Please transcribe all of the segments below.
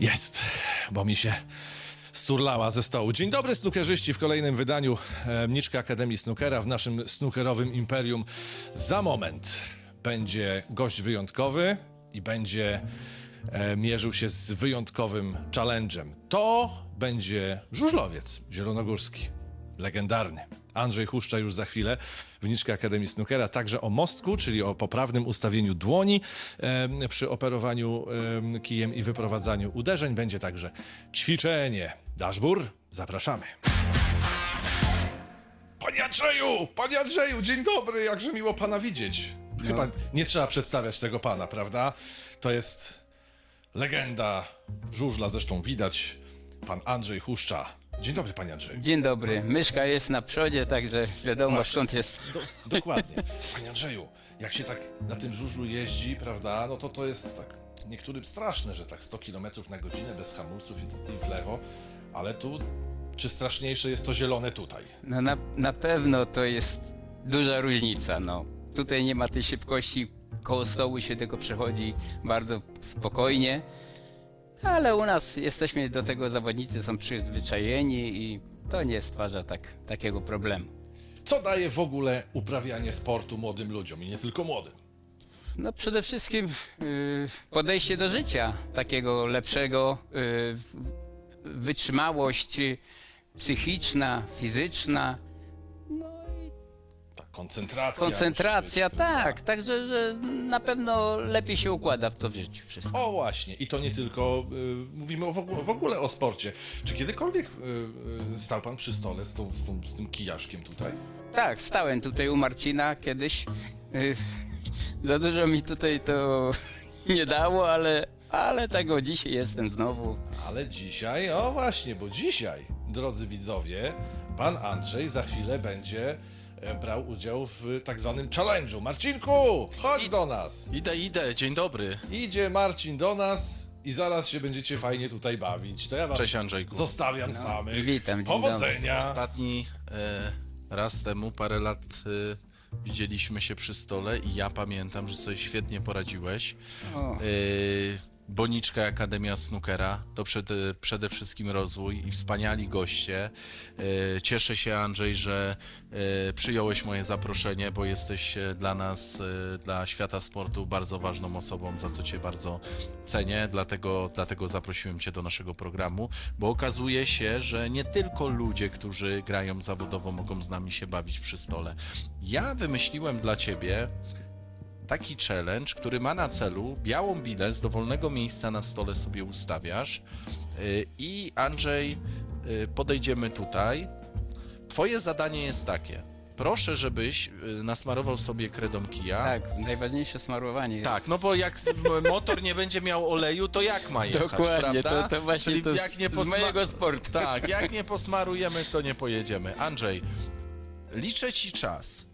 Jest, bo mi się sturlała ze stołu. Dzień dobry, snookerzyści, w kolejnym wydaniu e, Mniczka Akademii Snookera w naszym snookerowym imperium. Za moment będzie gość wyjątkowy i będzie e, mierzył się z wyjątkowym challenge'em. To będzie żużlowiec zielonogórski, legendarny. Andrzej Huszcza już za chwilę w Niczkę Akademii Snookera, także o mostku, czyli o poprawnym ustawieniu dłoni em, przy operowaniu em, kijem i wyprowadzaniu uderzeń. Będzie także ćwiczenie. Daszbur, zapraszamy. Panie Andrzeju! Panie Andrzeju, dzień dobry, jakże miło pana widzieć. Chyba nie trzeba przedstawiać tego pana, prawda? To jest legenda żużla, zresztą widać, pan Andrzej Huszcza. Dzień dobry, panie Andrzeju. Dzień dobry. Myszka jest na przodzie, także wiadomo Właśnie. skąd jest. Do, dokładnie. Panie Andrzeju, jak się tak na tym żużlu jeździ, prawda, no to to jest tak niektórym straszne, że tak 100 km na godzinę bez hamulców i, i w lewo, ale tu czy straszniejsze jest to zielone tutaj? No na, na pewno to jest duża różnica. No. Tutaj nie ma tej szybkości, koło stołu się tylko przechodzi bardzo spokojnie, ale u nas jesteśmy do tego zawodnicy są przyzwyczajeni i to nie stwarza tak, takiego problemu. Co daje w ogóle uprawianie sportu młodym ludziom i nie tylko młodym? No przede wszystkim y, podejście do życia takiego lepszego, y, wytrzymałość psychiczna, fizyczna, koncentracja. koncentracja, tak, także że na pewno lepiej się układa w to w życiu wszystko. O właśnie, i to nie tylko, y, mówimy o, w, ogóle, o sporcie. Czy kiedykolwiek y, y, stał pan przy stole z, tą, z, tą, z tym kijaszkiem tutaj? Tak, stałem tutaj u Marcina kiedyś. Y, za dużo mi tutaj to nie dało, ale, ale tego dzisiaj jestem znowu. Ale dzisiaj, o właśnie, bo dzisiaj, drodzy widzowie, pan Andrzej za chwilę będzie brał udział w tak zwanym challenge'u. Marcinku, chodź do nas! Idę, idę, dzień dobry. Idzie Marcin do nas i zaraz się będziecie fajnie tutaj bawić. To ja was Cześć, Andrzejku. zostawiam samych. witam, Powodzenia! Ostatni e, raz temu, parę lat e, widzieliśmy się przy stole i ja pamiętam, że sobie świetnie poradziłeś. O. E, Boniczka Akademia Snookera to przede, przede wszystkim rozwój i wspaniali goście. E, Cieszę się, Andrzej, że e, przyjąłeś moje zaproszenie, bo jesteś e, dla nas, dla świata sportu bardzo ważną osobą, za co Cię bardzo cenię. Dlatego, dlatego zaprosiłem Cię do naszego programu, bo okazuje się, że nie tylko ludzie, którzy grają zawodowo, mogą z nami się bawić przy stole. Ja wymyśliłem dla Ciebie taki challenge, który ma na celu białą bilę z dowolnego miejsca na stole sobie ustawiasz yy, i Andrzej, yy, podejdziemy tutaj. Twoje zadanie jest takie. Proszę, żebyś yy, nasmarował sobie kredą kija. Tak, najważniejsze smarowanie. Tak, no bo jak motor nie będzie miał oleju, to jak ma jechać, Dokładnie, prawda? to, to właśnie Czyli to z, jak nie z posma- mojego sportu. Tak, jak nie posmarujemy, to nie pojedziemy. Andrzej, liczę ci czas.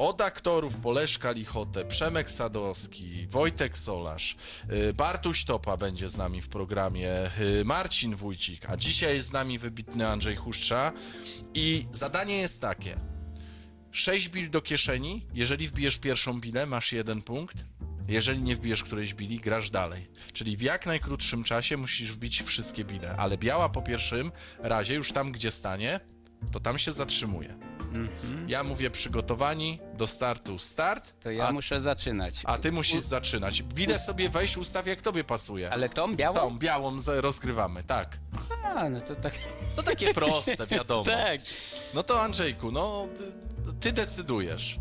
Od aktorów Poleszka Lichotę, Przemek Sadowski, Wojtek Solarz, yy, Bartuś Topa będzie z nami w programie, yy, Marcin Wójcik, a dzisiaj jest z nami wybitny Andrzej Huszcza i zadanie jest takie. 6 bil do kieszeni, jeżeli wbijesz pierwszą bilę, masz jeden punkt. Jeżeli nie wbijesz którejś bili, grasz dalej. Czyli w jak najkrótszym czasie musisz wbić wszystkie bile. Ale biała po pierwszym razie, już tam gdzie stanie, to tam się zatrzymuje. Ja mówię przygotowani, do startu start, To ja a, muszę zaczynać. a ty musisz zaczynać. Bilę sobie weź, ustaw jak tobie pasuje. Ale tą białą? Tą białą z- rozgrywamy, tak. A, no to tak. To takie proste, wiadomo. tak. No to Andrzejku, no ty, ty decydujesz.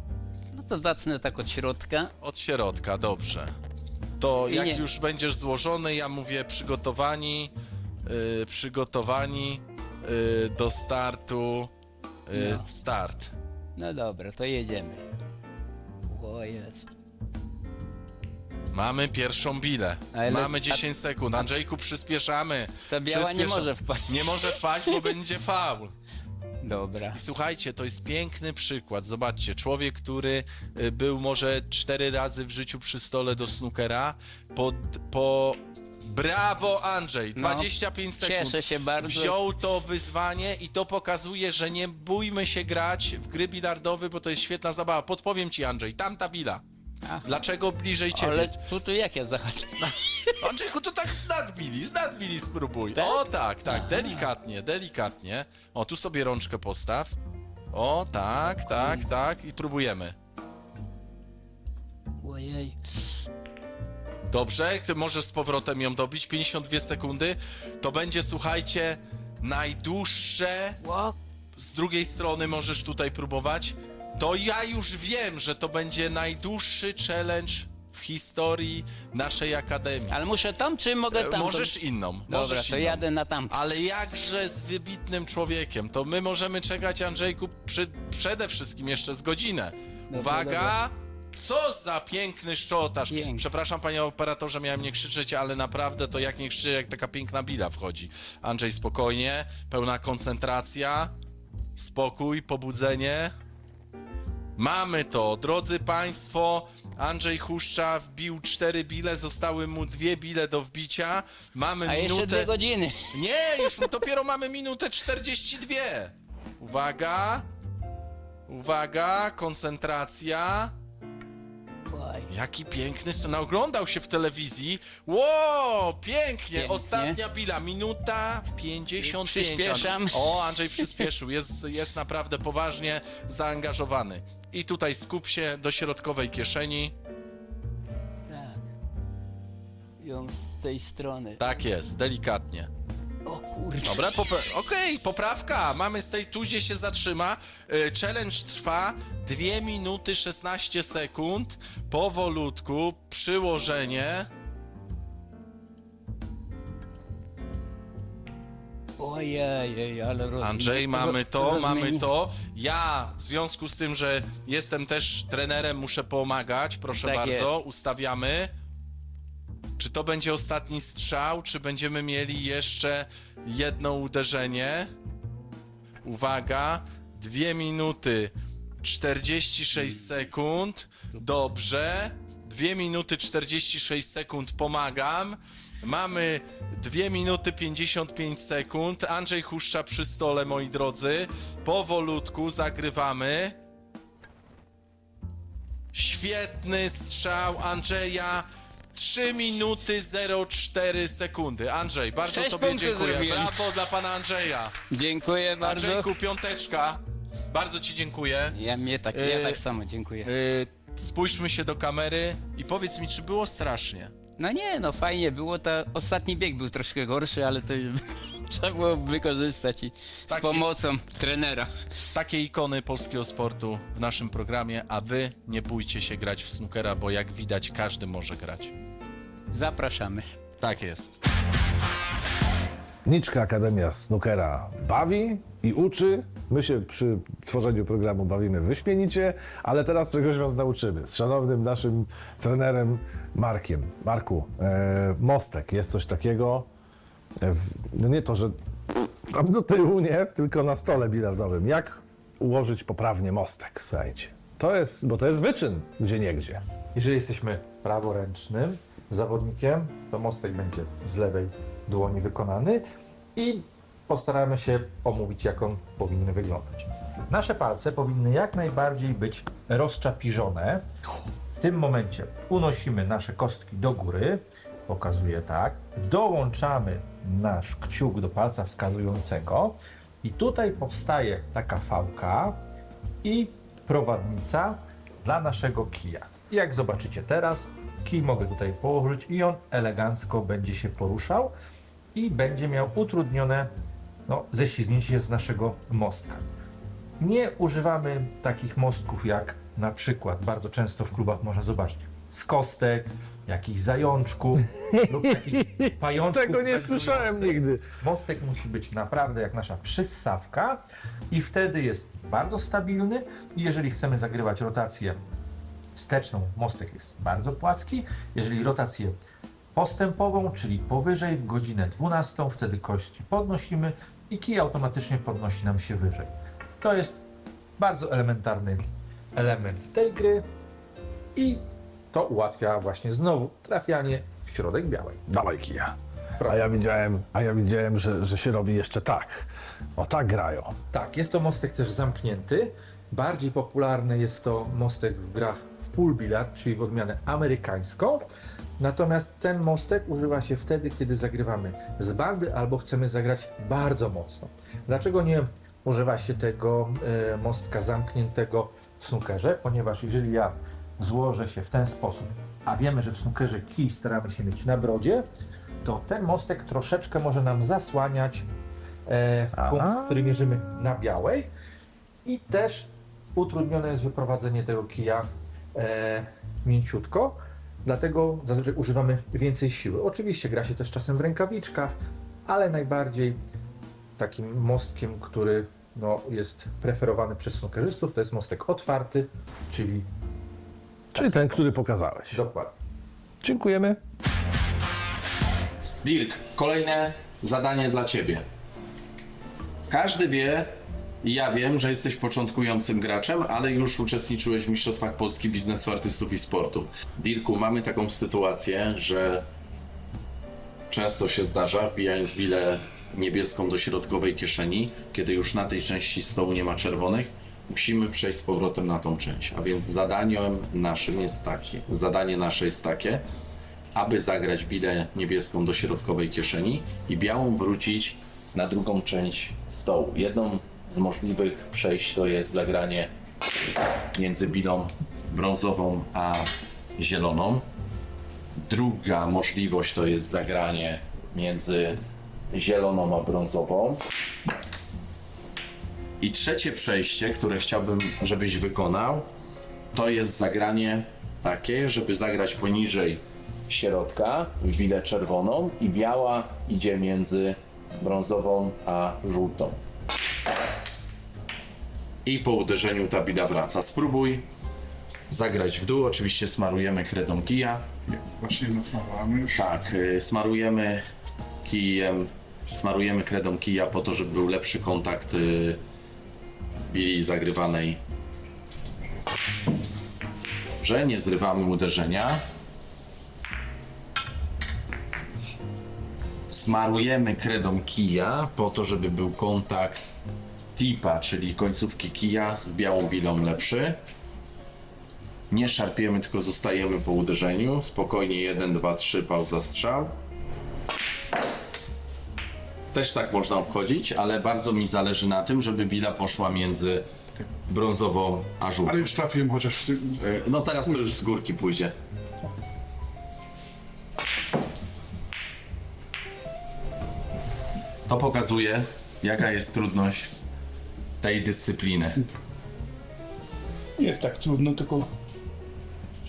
No to zacznę tak od środka. Od środka, dobrze. To I jak nie- już będziesz złożony, ja mówię przygotowani, yy, przygotowani yy, do startu, yy, No. start. No dobra, to jedziemy. O jest. Mamy pierwszą bilę. Ale- Mamy 10 sekund. Andrzejku, przyspieszamy. Ta biała nie może wpaść. Nie może wpaść, bo będzie faul. Dobra. I słuchajcie, to jest piękny przykład. Zobaczcie, człowiek, który y, był może cztery razy w życiu przy stole do snookera, po, po Brawo Andrzej, No, 25 sekund. cieszę się bardzo. Wziął to wyzwanie i to pokazuje, że nie bójmy się grać w gry bilardowe, bo to jest świetna zabawa. Podpowiem ci Andrzej, tamta bila. Aha. Dlaczego bliżej ciebie? Ale tu, tu jak ja zachodzę? Andrzejku, to tak z nadbili, z nadbili spróbuj. O tak, tak, delikatnie, delikatnie. O, tu sobie rączkę postaw. O, tak, tak, tak i próbujemy. Ojej. Dobrze, ty możesz z powrotem ją dobić, 52 sekundy. To będzie, słuchajcie, najdłuższe z drugiej strony możesz tutaj próbować. To ja już wiem, że to będzie najdłuższy challenge w historii naszej akademii. Ale muszę tam, czy mogę E, tam? Możesz inną, Dobra, możesz to inną. jadę na tamtą. Ale jakże z wybitnym człowiekiem, to my możemy czekać, Andrzejku, przy, przede wszystkim jeszcze z godzinę. Uwaga! Co za piękny szczotarz! Piękny. Przepraszam, panie operatorze, miałem nie krzyczeć, ale naprawdę to jak nie krzyczeć, jak taka piękna bida wchodzi. Andrzej, spokojnie, pełna koncentracja, spokój, pobudzenie. Mamy to, drodzy Państwo. Andrzej Huszcza wbił cztery bile, zostały mu dwie bile do wbicia. Mamy A minutę. jeszcze dwie godziny. Nie, już dopiero mamy minutę 42. Uwaga. Uwaga, koncentracja. Jaki piękny stan. Oglądał się w telewizji. Ło, pięknie. Pięknie. Ostatnia bila, minuta 55. Przyspieszam. O, Andrzej przyspieszył. Jest, jest naprawdę poważnie zaangażowany. I tutaj skup się do środkowej kieszeni. Tak. Ją z tej strony. Tak jest, delikatnie. O. Dobra, popra- okej, poprawka. Mamy z tej tuzie się zatrzyma. Y, Challenge trwa 2 minuty 16 sekund. Powolutku, przyłożenie. Ojej, ale roz... Andrzej, mamy to, mamy to. Ja, w związku z tym, że jestem też trenerem, muszę pomagać. Proszę Tak bardzo, ustawiamy. Czy to będzie ostatni strzał, czy będziemy mieli jeszcze jedno uderzenie? Uwaga, 2 minuty 46 sekund. Dobrze. 2 minuty 46 sekund, pomagam. Mamy 2 minuty 55 sekund. Andrzej Huszcza przy stole, moi drodzy. Powolutku zagrywamy. Świetny strzał Andrzeja. 3 minuty 04 sekundy. Andrzej, bardzo Sześć Tobie punktów dziękuję. zrobiłem. Brawo dla pana Andrzeja. Dziękuję bardzo. Andrzejku, piąteczka. Bardzo Ci dziękuję. Ja mnie tak, ja Yy, tak samo dziękuję. Yy, spójrzmy się do kamery i powiedz mi, czy było strasznie? No nie, no fajnie było. Ta ostatni bieg był troszkę gorszy, ale to trzeba było wykorzystać i z Taki- pomocą trenera. Takie ikony polskiego sportu w naszym programie, a Wy nie bójcie się grać w snookera, bo jak widać, każdy może grać. Zapraszamy. Tak jest. Niczka Akademia Snookera bawi i uczy. My się przy tworzeniu programu bawimy wyśmienicie, ale teraz czegoś Was nauczymy. Z szanownym naszym trenerem Markiem. Marku, e, mostek, jest coś takiego. E, w, no nie to, że tam do tyłu, nie, tylko na stole bilardowym. Jak ułożyć poprawnie mostek, słuchajcie. To jest, bo to jest wyczyn, gdzie niegdzie. Jeżeli jesteśmy praworęcznym zawodnikiem, to mostek będzie z lewej dłoni wykonany i postaramy się omówić, jak on powinien wyglądać. Nasze palce powinny jak najbardziej być rozczapiżone. W tym momencie unosimy nasze kostki do góry, pokazuję tak, dołączamy nasz kciuk do palca wskazującego i tutaj powstaje taka fałka i prowadnica dla naszego kija. Jak zobaczycie teraz, kij mogę tutaj położyć i on elegancko będzie się poruszał i będzie miał utrudnione no, ześlizgnięcie się z naszego mostka. Nie używamy takich mostków jak na przykład, bardzo często w klubach można zobaczyć, z kostek, jakichś zajączków lub takich pajączków. Tego nie słyszałem nigdy. Mostek musi być naprawdę jak nasza przyssawka i wtedy jest bardzo stabilny i jeżeli chcemy zagrywać rotację wsteczną, mostek jest bardzo płaski. Jeżeli rotację postępową, czyli powyżej w godzinę 12, wtedy kości podnosimy i kij automatycznie podnosi nam się wyżej. To jest bardzo elementarny element tej gry i to ułatwia właśnie znowu trafianie w środek białej. Dawaj kija. A ja widziałem, a ja widziałem że, że się robi jeszcze tak. O tak grają. Tak, jest to mostek też zamknięty. Bardziej popularny jest to mostek w grach w pool bilard, czyli w odmianę amerykańską. Natomiast ten mostek używa się wtedy, kiedy zagrywamy z bandy albo chcemy zagrać bardzo mocno. Dlaczego nie używa się tego e, mostka zamkniętego w snookerze? Ponieważ jeżeli ja złożę się w ten sposób, a wiemy, że w snookerze kij staramy się mieć na brodzie, to ten mostek troszeczkę może nam zasłaniać e, punkt, który mierzymy na białej i też utrudnione jest wyprowadzenie tego kija e, mięciutko, dlatego zazwyczaj używamy więcej siły. Oczywiście gra się też czasem w rękawiczkach, ale najbardziej takim mostkiem, który no, jest preferowany przez snookerzystów, to jest mostek otwarty, czyli Czyli ten, który pokazałeś. dokładnie. Dziękujemy. Dirk, kolejne zadanie dla ciebie. Każdy wie, ja wiem, że jesteś początkującym graczem, ale już uczestniczyłeś w Mistrzostwach Polski Biznesu Artystów i Sportu. Dirku, mamy taką sytuację, że często się zdarza, wbijając bilę niebieską do środkowej kieszeni, kiedy już na tej części stołu nie ma czerwonych, musimy przejść z powrotem na tą część. A więc zadaniem naszym jest takie, zadanie nasze jest takie, aby zagrać bilę niebieską do środkowej kieszeni i białą wrócić na drugą część stołu. Jedną z możliwych przejść to jest zagranie między bilą brązową a zieloną. Druga możliwość to jest zagranie między zieloną a brązową. I trzecie przejście, które chciałbym, żebyś wykonał, to jest zagranie takie, żeby zagrać poniżej środka w bilę czerwoną i biała idzie między brązową a żółtą. I po uderzeniu ta bida wraca. Spróbuj zagrać w dół. Oczywiście smarujemy kredą kija. Właśnie nasmarowałem już. Tak, y, smarujemy kijem, smarujemy kredą kija po to, żeby był lepszy kontakt y, bili zagrywanej. Dobrze, nie zrywamy uderzenia. Smarujemy kredą kija po to, żeby był kontakt tipa, czyli końcówki kija z białą bilą lepszy. Nie szarpiemy, tylko zostajemy po uderzeniu. Spokojnie 1, 2, 3, pauza strzał. Też tak można obchodzić, ale bardzo mi zależy na tym, żeby bila poszła między brązową a żółtą. Ale już trafiłem chociaż w tym. Y, No teraz to już z górki pójdzie. To pokazuje, jaka jest trudność tej dyscypliny. Nie jest tak trudno, tylko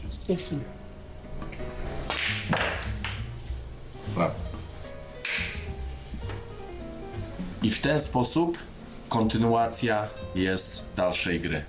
się stresuję. I w ten sposób kontynuacja jest dalszej gry.